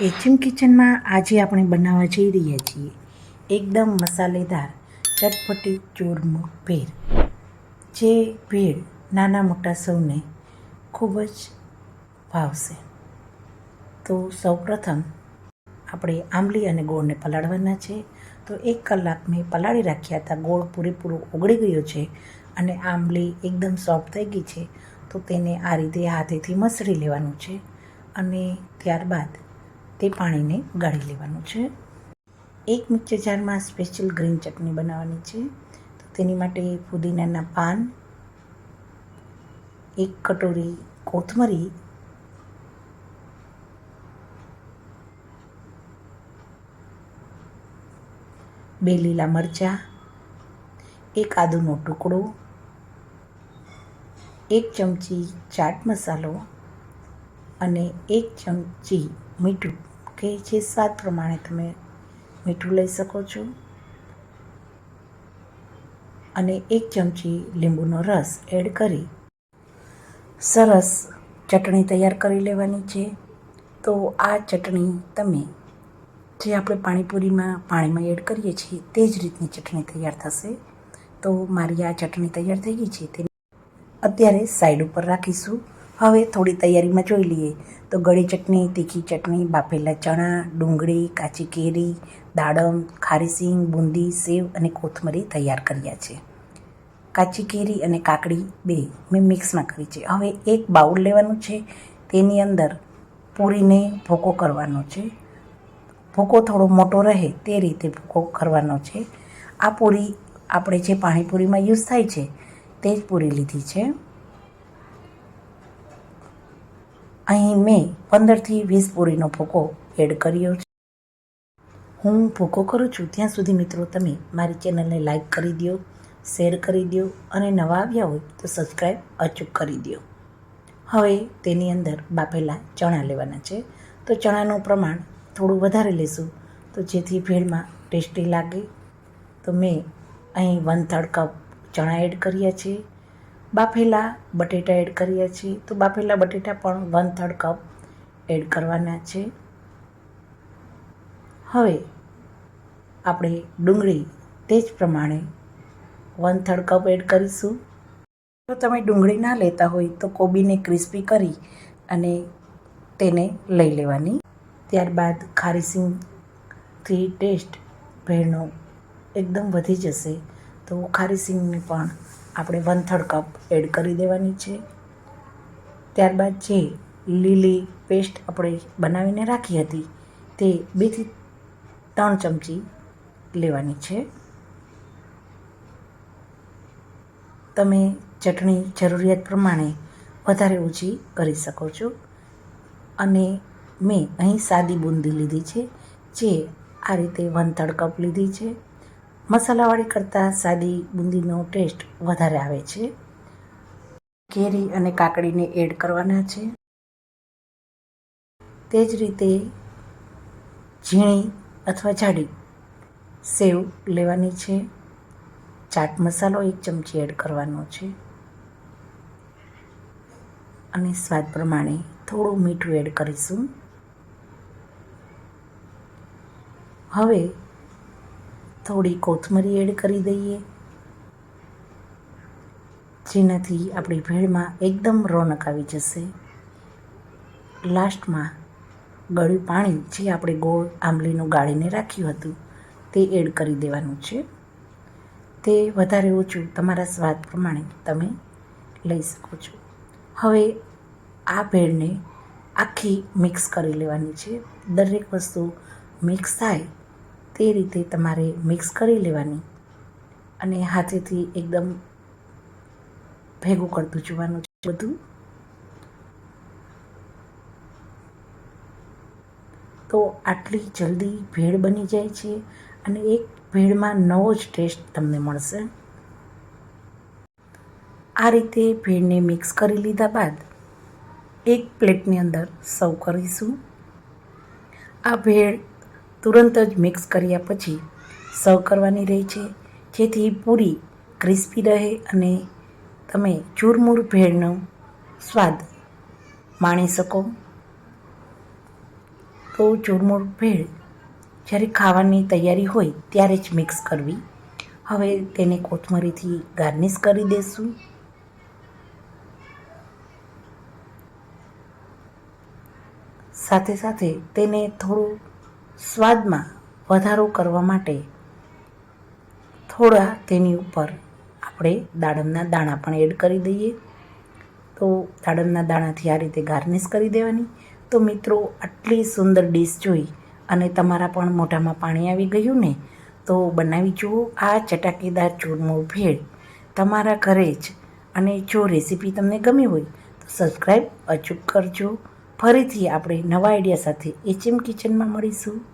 HM કિચનમાં આજે આપણે બનાવવા જઈ રહ્યા છીએ. એકદમ મસાલેદાર, ચટપટી ચૂરમો ભેળ. જે ભેળ નાના મોટા સૌને ખૂબ જ ભાવશે. તો સૌપ્રથમ આપણે આંબલી અને ગોળને પલાળવાના છે. તો એક કલાક મેં પલાળી રાખ્યા હતા. ગોળ પૂરેપૂરો ઓગળી ગયો છે અને આંબલી એકદમ સોફ્ટ થઈ ગઈ છે. તો તેને આ રીતે હાથેથી મસળી લેવાનું છે અને ત્યારબાદ તે પાણીને ગાળી લેવાનું છે. એક મિક્સર જારમાં સ્પેશિયલ ગ્રીન ચટણી બનાવવાની છે. તો તેની માટે પુદીનાના પાન, એક કટોરી કોથમરી, બે લીલા મરચાં, એક આદુનો ટુકડો, એક ચમચી ચાટ મસાલો અને એક ચમચી મીઠું. કે જે સ્વાદ પ્રમાણે તમે મીઠું લઈ શકો છો. અને એક ચમચી લીંબુનો રસ એડ કરી સરસ ચટણી તૈયાર કરી લેવાની છે. તો આ ચટણી તમે જે આપણે પાણીપુરીમાં પાણીમાં એડ કરીએ છીએ તે જ રીતની ચટણી તૈયાર થશે. તો મારી આ ચટણી તૈયાર થઈ ગઈ છે. તે અત્યારે સાઈડ ઉપર રાખીશું. હવે થોડી તૈયારીમાં જોઈ લઈએ. તો ગળી ચટણી, તીખી ચટણી, બાફેલા ચણા, ડુંગળી, કાચી કેરી, દાડમ ખારીસિંગ બુંદી, સેવ અને કોથમરી તૈયાર કર્યા છે. કાચી કેરી અને કાકડી બે મેં મિક્સમાં કરી છે. હવે એક બાઉલ લેવાનું છે. તેની અંદર પૂરીને ભૂકો કરવાનો છે. ભૂકો થોડો મોટો રહે તે રીતે ભૂકો કરવાનો છે. આ પૂરી આપણે જે પાણીપુરીમાં યુઝ થાય છે, તે જ પૂરી લીધી છે. અહીં મેં પંદરથી વીસ પૂરીનો ભૂકો એડ કર્યો છે. હું ભૂકો કરું છું ત્યાં સુધી મિત્રો તમે મારી ચેનલને લાઈક કરી દો, શેર કરી દો અને નવા આવ્યા હોય તો સબસ્ક્રાઈબ અચૂક કરી દો. હવે તેની અંદર બાફેલા ચણા લેવાના છે. તો ચણાનું પ્રમાણ થોડું વધારે લેશું તો જેથી ભેળમાં ટેસ્ટી લાગે. તો મેં અહીં વન થર્ડ કપ ચણા એડ કર્યા છે. બાફેલા બટેટા એડ કરીએ છીએ. તો બાફેલા બટેટા પણ વન થર્ડ કપ એડ કરવાના છે. હવે આપણે ડુંગળી તે જ પ્રમાણે વન થર્ડ કપ એડ કરીશું. જો તમે ડુંગળી ના લેતા હોય તો કોબીને ક્રિસ્પી કરી અને તેને લઈ લેવાની. ત્યારબાદ ખારીસિંગથી ટેસ્ટ ભેળનો એકદમ વધી જશે. તો ખારી સિંગને પણ આપણે વન થર્ડ કપ એડ કરી દેવાની છે. ત્યારબાદ જે લીલી પેસ્ટ આપણે બનાવીને રાખી હતી, તે બેથી ત્રણ ચમચી લેવાની છે. તમે ચટણી જરૂરિયાત પ્રમાણે વધારે ઓછી કરી શકો છો. અને મેં અહીં સાદી બુંદી લીધી છે, જે આ રીતે વન થર્ડ કપ લીધી છે. મસાલાવાળી કરતાં સાદી બુંદીનો ટેસ્ટ વધારે આવે છે. કેરી અને કાકડીને એડ કરવાના છે. તે જ રીતે ઝીણી અથવા જાડી સેવ લેવાની છે. ચાટ મસાલો એક ચમચી એડ કરવાનો છે. અને સ્વાદ પ્રમાણે થોડું મીઠું એડ કરીશું. હવે થોડી કોથમરી એડ કરી દઈએ. જેનાથી આપણી ભેળમાં એકદમ રોનક આવી જશે. લાસ્ટમાં ગળ્યું પાણી જે આપણે ગોળ આંબલીનું ગાળીને રાખ્યું હતું, તે એડ કરી દેવાનું છે. તે વધારે ઓછું તમારા સ્વાદ પ્રમાણે તમે લઈ શકો છો. હવે આ ભેળને આખી મિક્સ કરી લેવાની છે. દરેક વસ્તુ મિક્સ થાય તે રીતે તમારે મિક્સ કરી લેવાની અને હાથેથી એકદમ ભેગું કરતું જોવાનું છે બધું. તો આટલી જલ્દી ભેળ બની જાય છે અને એક ભેળમાં નવો જ ટેસ્ટ તમને મળશે. આ રીતે ભેળને મિક્સ કરી લીધા બાદ એક પ્લેટની અંદર સર્વ કરીશું. આ ભેળ તુરંત જ મિક્સ કર્યા પછી સર્વ કરવાની રહે છે. જેથી પૂરી ક્રિસ્પી રહે અને તમે ચૂરમૂર ભેળનો સ્વાદ માણી શકો. તો ચૂરમૂર ભેળ જ્યારે ખાવાની તૈયારી હોય ત્યારે જ મિક્સ કરવી. હવે તેને કોથમરીથી ગાર્નિશ કરી દેશું. સાથે સાથે તેને થોડું સ્વાદમાં વધારો કરવા માટે થોડા તેની ઉપર આપણે દાડમના દાણા પણ એડ કરી દઈએ. તો દાડમના દાણાથી આ રીતે ગાર્નિશ કરી દેવાની. તો મિત્રો, આટલી સુંદર ડીશ જોઈ અને તમારા પણ મોઢામાં પાણી આવી ગયું ને, તો બનાવી જુઓ આ ચટાકેદાર ચૂરમો ભેળ. તમારા ઘરે જ અને જો રેસીપી તમને ગમી હોય તો સબસ્ક્રાઈબ અચૂક કરજો. ફરીથી આપણે નવા આઈડિયા સાથે એચએમ કિચનમાં મળીશું.